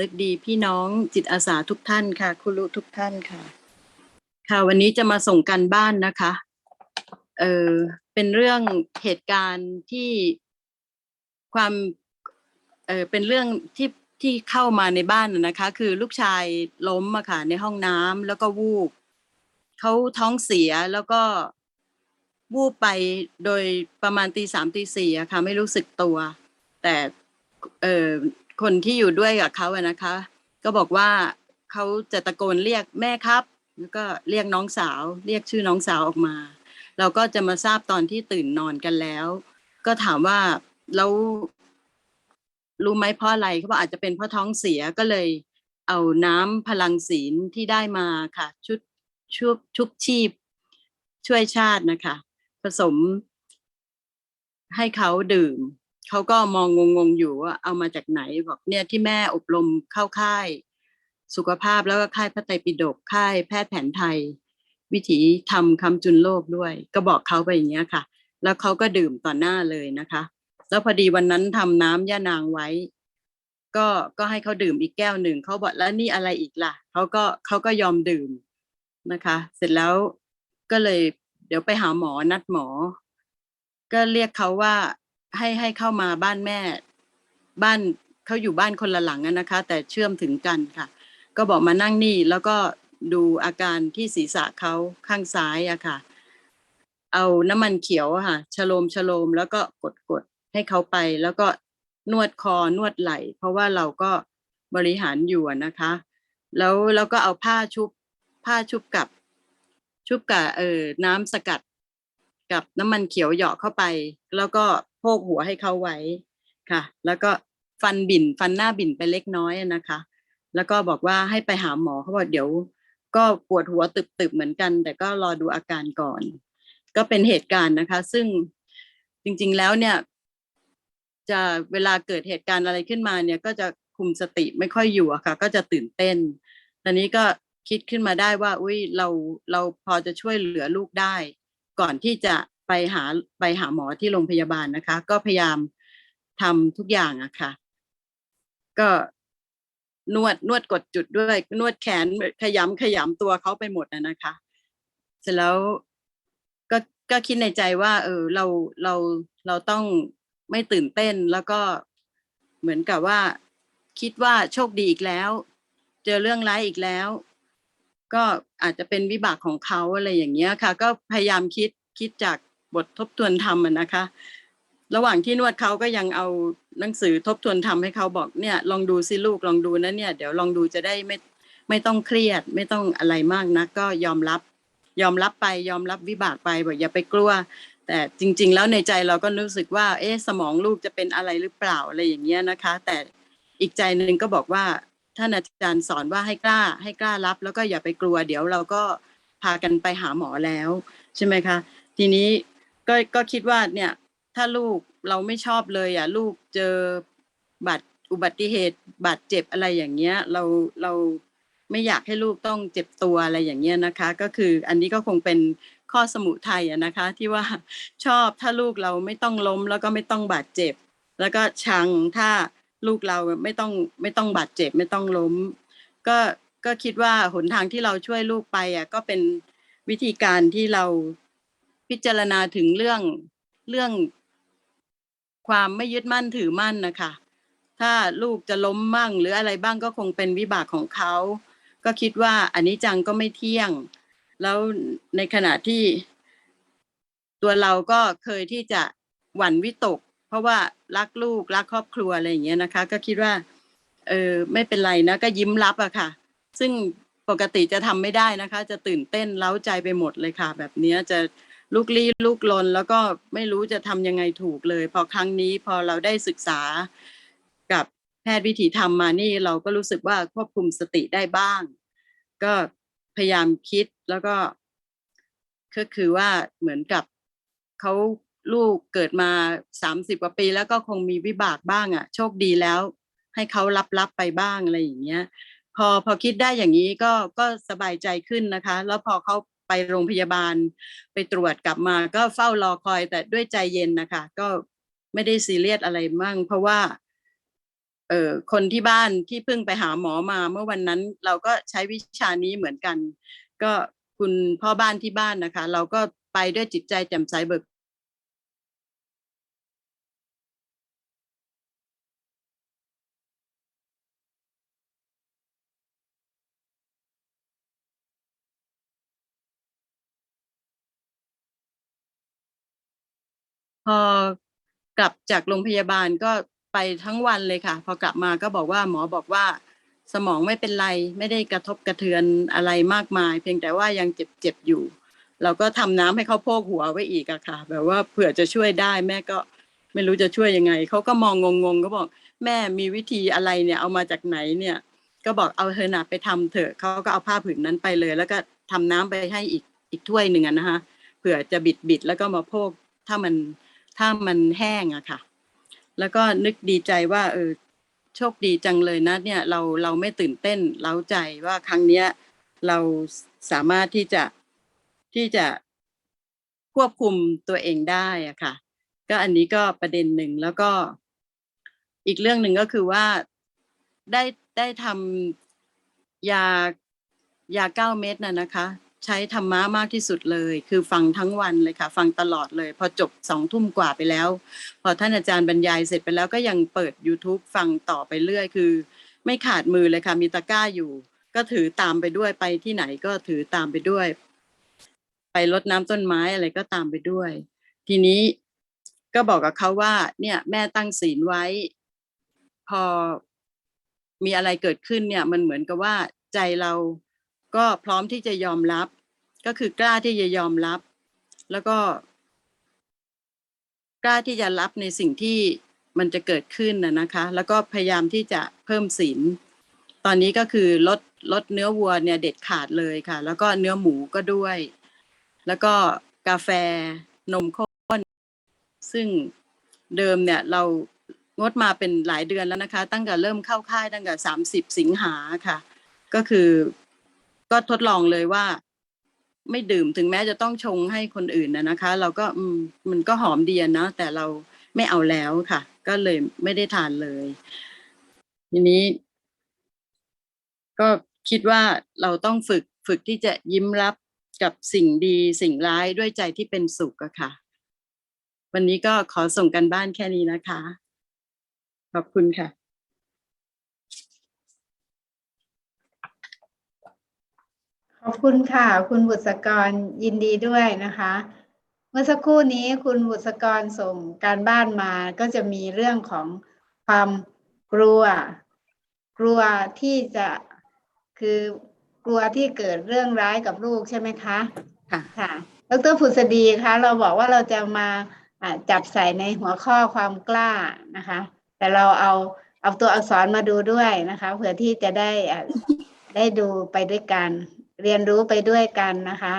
นึกดีพี่น้องจิตอาสาทุกท่านค่ะ คุณรู้ทุกท่านค่ะ ค่ะ วันนี้จะมาส่งกันบ้านนะคะ เออเป็นเรื่องเหตุการณ์ที่ความเออเป็นเรื่องที่ที่เข้ามาในบ้านนะนะคะ คือลูกชายล้มอะค่ะ ในห้องน้ำแล้วก็วูบเขาท้องเสียแล้วก็วูบไปโดยประมาณตีสามตีสี่อะค่ะ ไม่รู้สึกตัว แต่เออ คนที่อยู่ด้วยกับเขาอะนะคะ ก็บอกว่าเขาจะตะโกนเรียกแม่ครับ แล้วก็เรียกน้องสาว เรียกชื่อน้องสาวออกมา เราก็จะมาทราบตอนที่ตื่นนอนกันแล้ว ก็ถามว่าแล้วรู้ไหมเพราะอะไรเขาบอกอาจจะเป็นเพราะท้องเสียก็เลย เอาน้ำพลังศีลที่ได้มาค่ะ ชุดชุบชุบชีพ ช่วยชาตินะคะ ผสมให้เขาดื่ม เขาก็มองงงๆอยู่ว่าเอามาจากไหนบอกเนี่ยที่แม่อบรมเข้าค่าย สุขภาพแล้วก็ค่ายพระไตรปิฎกค่ายแพทย์แผนไทย วิถีธรรมคำจุนโลกด้วย ก็บอกเขาไปอย่างเงี้ยค่ะ แล้วเขาก็ดื่มต่อหน้าเลยนะคะ แล้วพอดีวันนั้นทำน้ำย่านางไว้ ก็ก็ให้เขาดื่มอีกแก้วหนึ่งเขาบอกแล้วนี่อะไรอีกล่ะเขาก็เขาก็ยอมดื่มนะคะ เสร็จแล้วก็เลยเดี๋ยวไปหาหมอนัดหมอ ก็เรียกเขาว่า ให้ให้เข้ามาบ้านแม่ บ้านเขาอยู่บ้านคนละหลังนะคะ แต่เชื่อมถึงกันค่ะ ก็บอกมานั่งนี่แล้วก็ดูอาการที่ศีรษะเขาข้างซ้ายอะค่ะ เอาน้ำมันเขียวค่ะชโลมชโลมแล้วก็กดกดให้เขาไป แล้วก็นวดคอนวดไหล่ เพราะว่าเราก็บริหารอยู่นะคะ แล้วแล้วก็เอาผ้าชุบผ้าชุบกับ ชุบกับเออน้ำสกัด กับน้ำมันเขียวเหยาะเข้าไป แล้วก็ โพกหัวให้เขาไว้ค่ะ แล้วก็ฟันบิ่นฟันหน้าบิ่นไปเล็กน้อยนะคะ แล้วก็บอกว่าให้ไปหาหมอเขาบอกเดี๋ยว ก็ปวดหัวตึบๆเหมือนกัน แต่ก็รอดูอาการก่อน ก็เป็นเหตุการณ์นะคะ ซึ่งจริง ๆแล้วเนี่ย จะเวลาเกิดเหตุการณ์อะไรขึ้นมาเนี่ย ก็จะคุมสติไม่ค่อยอยู่อะค่ะ ก็จะตื่นเต้นตอนนี้ก็คิดขึ้นมาได้ว่า อุ้ยเราเราพอจะช่วยเหลือลูกได้ ก่อนที่จะ ไปหาไปหาหมอที่โรงพยาบาลนะคะ ก็พยายามทำทุกอย่างอะค่ะ ก็นวดนวดกดจุดด้วย นวดแขนขยำขยำตัวเขาไปหมดนะนะคะ เสร็จแล้วก็ก็คิดในใจว่า เออเราเราเราต้องไม่ตื่นเต้นแล้วก็เหมือนกับว่า คิดว่าโชคดีอีกแล้ว เจอเรื่องร้ายอีกแล้ว ก็อาจจะเป็นวิบากของเขาอะไรอย่างเงี้ยค่ะ ก็พยายามคิดคิดจาก บททบทวนธรรมนะคะ ระหว่างที่นวดเขาก็ยังเอาหนังสือทบทวนธรรมให้เขาบอกเนี่ยลองดูสิลูกลองดูนะเนี่ยเดี๋ยวลองดูจะได้ไม่ไม่ต้องเครียด ไม่ต้องอะไรมากนะก็ยอมรับ ยอมรับไปยอมรับวิบากไปบอกอย่าไปกลัว แต่จริง ๆ แล้วในใจเราก็รู้สึกว่า เอ๊ะสมองลูกจะเป็นอะไรหรือเปล่าอะไรอย่างเงี้ยนะคะ แต่อีกใจหนึ่งก็บอกว่าท่านอาจารย์สอนว่าให้กล้า ให้กล้ารับ แล้วก็อย่าไปกลัว เดี๋ยวเราก็พากันไปหาหมอแล้ว ใช่ไหมคะ ทีนี้ ก็ก็คิดว่าเนี่ย ถ้าลูกเราไม่ชอบเลยอะ ลูกเจอบาดอุบัติเหตุบาดเจ็บอะไรอย่างเงี้ย เราเราไม่อยากให้ลูกต้องเจ็บตัวอะไรอย่างเงี้ยนะคะ ก็คืออันนี้ก็คงเป็นข้อสมุทัยอะนะคะ ที่ว่าชอบถ้าลูกเราไม่ต้องล้ม แล้วก็ไม่ต้องบาดเจ็บ แล้วก็ชังถ้าลูกเราไม่ต้องไม่ต้องบาดเจ็บไม่ต้องล้ม ก็ก็คิดว่าหนทางที่เราช่วยลูกไปอะก็เป็นวิธีการที่เรา พิจารณาถึงเรื่องเรื่องความไม่ยึดมั่นถือมั่นนะคะ ถ้าลูกจะล้มมั่ง หรืออะไรบ้างก็คงเป็นวิบากของเขา ก็คิดว่าอันนี้จังก็ไม่เที่ยง แล้วในขณะที่ตัวเราก็เคยที่จะหวั่นวิตก เพราะว่ารักลูกรักครอบครัวอะไรอย่างเงี้ยนะคะ ก็คิดว่า เออไม่เป็นไรนะก็ยิ้มรับอะค่ะ ซึ่งปกติจะทำไม่ได้นะคะ จะตื่นเต้นเล้าใจไปหมดเลยค่ะ แบบเนี้ยจะ ลุกลี้ลุกลนแล้วก็ไม่รู้จะทำยังไงถูกเลย พอครั้งนี้พอเราได้ศึกษากับแพทย์วิถีธรรมมานี่เราก็รู้สึกว่าควบคุมสติได้บ้าง ก็พยายามคิดแล้วก็ก็คือว่าเหมือนกับเขาลูกเกิดมาสามสิบกว่าปี แล้วก็คงมีวิบากบ้างอะ่ะ โชคดีแล้ว ให้เขารับรับไปบ้างอะไรอย่างเงี้ย พอพอคิดได้อย่างนี้ก็ก็สบายใจขึ้นนะคะ แล้วพอเขา ไปโรงพยาบาลไปตรวจกลับมา ก็เฝ้ารอคอยแต่ด้วยใจเย็นนะคะ ก็ไม่ได้ซีเรียสอะไรมั่ง เพราะว่า เอ่อคนที่บ้านที่เพิ่งไปหาหมอมา เมื่อวันนั้นเราก็ใช้วิชานี้เหมือนกัน ก็คุณพ่อบ้านที่บ้านนะคะ เราก็ไปด้วยจิตใจแจ่มใสเบิก พอกลับจากโรงพยาบาลก็ไปทั้งวันเลยค่ะ พอกลับมาก็บอกว่าหมอบอกว่า สมองไม่เป็นไรไม่ได้กระทบกระเทือนอะไรมากมาย เพียงแต่ว่ายังเจ็บเจ็บๆอยู่ เราก็ทำน้ำให้เขาโพกหัวไว้อีกอะค่ะ แบบว่าเผื่อจะช่วยได้แม่ก็ไม่รู้จะช่วยยังไงเขาก็มองงงๆก็บอก แม่มีวิธีอะไรเนี่ยเอามาจากไหนเนี่ย ก็บอกเอาเธอหนาไปทำเถอะเขาก็เอาผ้าผืนนั้นไปเลย แล้วก็ทำน้ำไปให้อีกอีกถ้วยหนึ่งนะคะเผื่อจะบิดบิดๆแล้วก็มาโพกถ้ามัน ถ้ามันแห้งอะค่ะ แล้วก็นึกดีใจว่าเออโชคดีจังเลยนะเนี่ยเราเราไม่ตื่นเต้นเล้าใจว่าครั้งเนี้ยเราสามารถที่จะที่จะควบคุมตัวเองได้อะค่ะ ก็อันนี้ก็ประเด็นหนึ่งแล้วก็ อีกเรื่องหนึ่งก็คือว่าได้ได้ทำยายาเก้าเม็ดน่ะนะคะ ใช้ธรรมะมากที่สุดเลย คือฟังทั้งวันเลยค่ะ ฟังตลอดเลย พอจบสองทุ่มกว่าไปแล้ว พอท่านอาจารย์บรรยายเสร็จไปแล้วก็ยังเปิด YouTube ฟังต่อไปเรื่อย คือ ไม่ขาดมือเลยค่ะ มีตะกร้าอยู่ ก็ถือตามไปด้วยไปที่ไหนก็ถือตามไปด้วย ไปรดน้ำต้นไม้อะไรก็ตามไปด้วย ทีนี้ก็บอกกับเขาว่า เนี่ย แม่ตั้งศีลไว้ พอมีอะไรเกิดขึ้นเนี่ย มันเหมือนกับว่าใจเรา ก็พร้อมที่จะยอมรับ ก็คือกล้าที่จะยอมรับ แล้วก็ กล้าที่จะรับในสิ่งที่มันจะเกิดขึ้นนะนะคะ แล้วก็พยายามที่จะเพิ่มศีลตอนนี้ก็คือลดลดเนื้อวัวเนี่ยเด็ดขาดเลยค่ะ แล้วก็เนื้อหมูก็ด้วย แล้วก็กาแฟนมข้น ซึ่งเดิมเนี่ยเรางดมาเป็นหลายเดือนแล้วนะคะ ตั้งแต่เริ่มเข้าค่ายตั้งแต่สามสิบสิงหาค่ะ ก็คือ ก็ทดลองเลยว่า ไม่ดื่มถึงแม้จะต้องชงให้คนอื่นนะนะคะ เราก็มันก็หอมดีนะแต่เราไม่เอาแล้วค่ะ ก็เลยไม่ได้ทานเลย ทีนี้ ก็คิดว่าเราต้องฝึกฝึกที่จะยิ้มรับกับสิ่งดีสิ่งร้ายด้วยใจที่เป็นสุขอะค่ะ วันนี้ก็ขอส่งกันบ้านแค่นี้นะคะ ขอบคุณค่ะ ขอบคุณค่ะ คุณบุษกรยินดีด้วยนะคะ เมื่อสักครู่นี้คุณบุษกรส่งการบ้านมาก็จะมีเรื่องของความกลัว กลัวที่จะคือกลัวที่เกิดเรื่องร้ายกับลูกใช่ไหมคะค่ะค่ะดรผุษดีคะเราบอกว่าเราจะมาอ่าจับใส่ในหัวข้อความกล้านะคะ แต่เราเอาเอาตัวอักษรมาดูด้วยนะคะ เผื่อที่จะได้อ่าได้ดูไปด้วยกัน เรียนรู้ไปด้วยกันนะคะ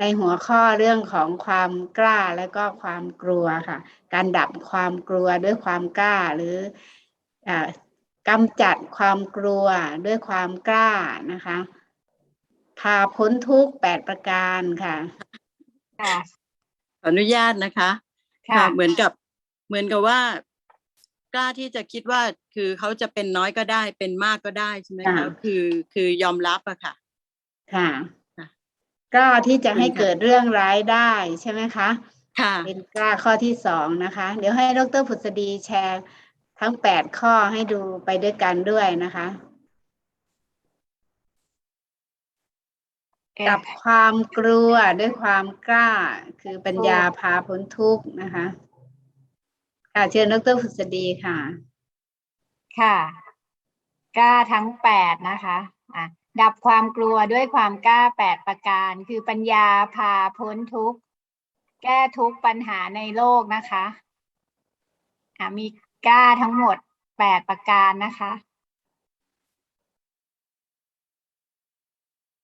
ในหัวข้อเรื่องของความกล้าและก็ความกลัวค่ะ การดับความกลัวด้วยความกล้าหรืออ่ากำจัดความกลัวด้วยความกล้านะคะ พาพ้นทุกข์แปดประการค่ะค่ะขออนุญาตนะคะค่ะเหมือนกับเหมือนกับว่า กล้าที่จะคิดว่าคือเขาจะเป็นน้อยก็ได้ เป็นมากก็ได้ใช่ไหมคะค่ะคือคือยอมรับอะค่ะ ค่ะค่ะกล้าที่จะให้ค่ะเกิดเรื่องร้ายได้ใช่ไหมคะ ค่ะ เป็นกล้าข้อที่สองนะคะ เดี๋ยวให้ดรผุษดีแชร์ทั้งแปดข้อให้ดูไปด้วยกันด้วยนะคะ กับความกลัวด้วยความกล้าคือปัญญาพาพ้นทุกข์นะคะ ค่ะเชิญดรผุษดีค่ะ ค่ะ กล้าทั้งแปดนะคะ อะ ดับความกลัวด้วยความกล้าแปดประการ คือปัญญาพาพ้นทุกข์ แก้ทุกปัญหาในโลกนะคะอะมีกล้าทั้งหมดแปดประการนะคะ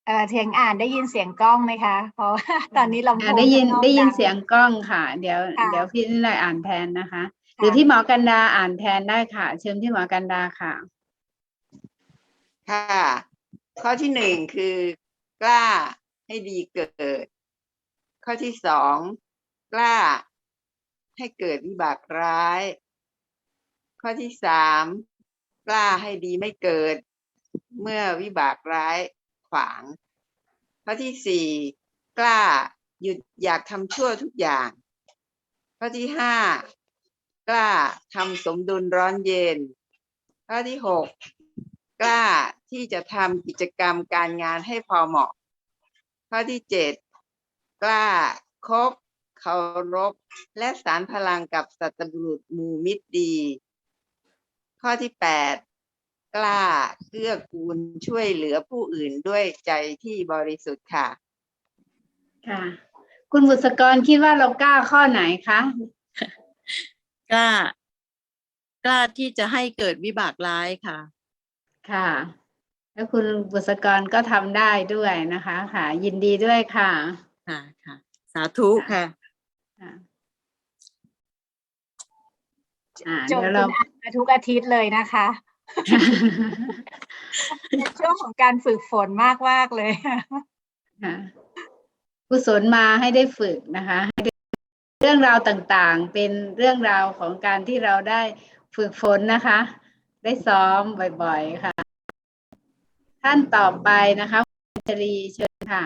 เออเทียงอ่านได้ยินเสียงกล้องไหมคะเพราะว่าตอนนี้ลำโพอ่างได้ยินข้างอกได้ยินงเสียงกล้องค่ะ เดี๋ยวค่ะเดี๋ยวพี่นิรัยอ่านแทนนะคะค่ะหรือพี่หมอกันดาอ่านแทนได้ค่ะ เชิญพี่หมอกันดาค่ะ ค่ะ ข้อที่หนึ่งคือกล้าให้ดีเกิด ข้อที่สองกล้าให้เกิดวิบากร้าย ข้อที่สามกล้าให้ดีไม่เกิด เมื่อวิบากร้ายขวาง ข้อที่สี่กล้าหยุดอยากทำชั่วทุกอย่าง ข้อที่ห้ากล้าทำสมดุลร้อนเย็น ข้อที่หก กล้าที่จะทำกิจกรรมการงานให้พอเหมาะ ข้อที่เจ็ดกล้าคบเคารพและสารพลังกับสัตบุรุษหมู่มิตรดี ข้อที่แปดกล้าเกื้อกูลช่วยเหลือผู้อื่นด้วยใจที่บริสุทธิ์ค่ะ ค่ะ คุณบุษกรคิดว่าเรากล้าข้อไหนคะกล้า กล้าที่จะให้เกิดวิบากร้ายค่ะ ค่ะ แล้วคุณบุษกรก็ทำได้ด้วยนะคะ ค่ะ ยินดีด้วยค่ะค่ะค่ะ สาธุค่ะค่ะอ่าโจเดี๋ทยวย์เราคุณอ่านมาทุกอาทิตย์เลยนะคะ เป็นช่วงของการฝึกฝนมากมากๆเลย ค่ะกุศลมาให้ได้ฝึกนะคะให้ได้เรื่องราวต่างๆ เป็นเรื่องราวของการที่เราได้ฝึกฝนนะคะ ได้ซ้อมบ่อยๆค่ะ ท่านต่อไปนะคะคุณชรีเชิญค่ะ